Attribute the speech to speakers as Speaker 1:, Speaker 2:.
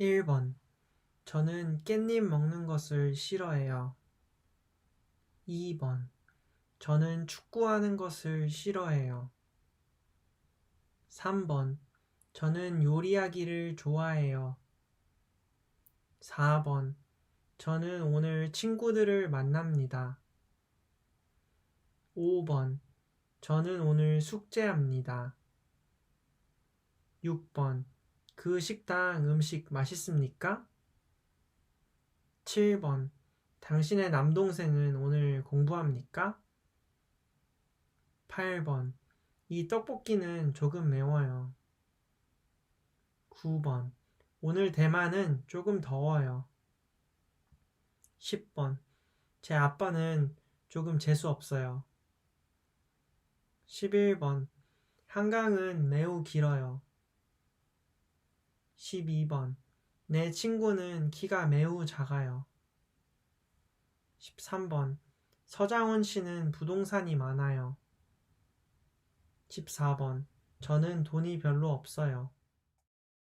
Speaker 1: 1번. 저는 깻잎 먹는 것을 싫어해요. 2번. 저는 축구하는 것을 싫어해요. 3번. 저는 요리하기를 좋아해요. 4번. 저는 오늘 친구들을 만납니다. 5번. 저는 오늘 숙제합니다. 6번. 그 식당 음식 맛있습니까? 7번. 당신의 남동생은 오늘 공부합니까? 8번. 이 떡볶이는 조금 매워요. 9번. 오늘 대만은 조금 더워요. 10번. 제 아빠는 조금 재수 없어요. 11번. 한강은 매우 길어요. 12번. 내 친구는 키가 매우 작아요. 13번. 서장훈 씨는 부동산이 많아요. 14번. 저는 돈이 별로 없어요.